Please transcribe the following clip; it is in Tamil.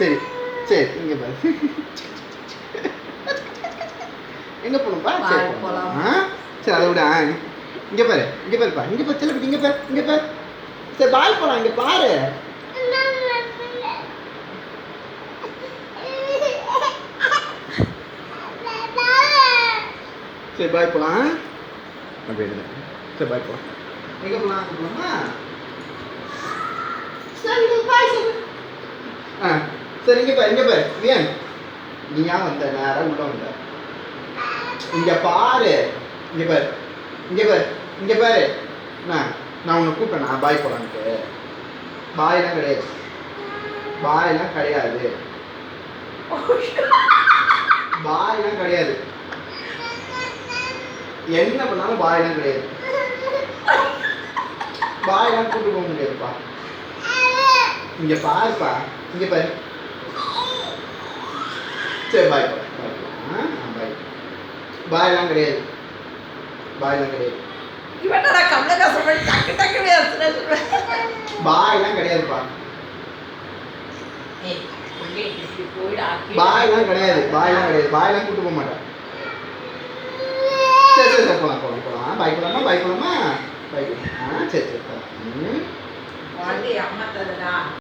சரி சரி இங்கே பாரு. எங்கே போகணும்ப்பா சரி. ஆ? சரி அதை விட இங்கே பாரு இங்கே பாருப்பா இங்கே பாரு செல்லப்படி இங்கே பாரு இங்கே பாரு. சரி பாய் போகலாம் இங்கே பாரு. சரி பாய் போகலாம் அப்படி சரி பாய் போகலாம் எங்கே போகலாம் அங்கே போகலாமா சரி பாய் சொல்லு. ஆ. சரி இங்கே பாரு இங்கே பாரு. வியன் நீ ஏன் வந்த? நேரம் உள்ள வந்த. இங்கே பாரு. இங்கே பாரு. இங்கே பாரு. இங்கே பாரு. நான் நான் உன்னை கூப்பிட்டேன். பாய் போகலான்ட்டு பாயெல்லாம் கிடையாது. பாயெல்லாம் கிடையாது. பாயெல்லாம் கிடையாது. என்ன பண்ணாலும் பாயெல்லாம் கிடையாது. பாயெல்லாம் கூப்பிட்டு போக முடியாதுப்பா. இங்கே பாருப்பா. இங்கே பாரு. சரி பாய் பாய் பாயெல்லாம் கிடையாது பாயெல்லாம் கிடையாது இவனடா கமலஹாசன் மாதிரி டக்கு டக்கு பேசுறேன் சொல்றேன். பாயெல்லாம் கிடையாதுப்பா. பாயெல்லாம் கிடையாது பாயெல்லாம் கிடையாது பாயெல்லாம் கூட்டு போக மாட்டேன் சரி சரி சரி போகலாம் போகலாம் போகலாம் பாய் போகலாமா பாய் போகலாமா பாய் போகலாம் ஆ சரி சரி போகலாம் அம்மா தருடா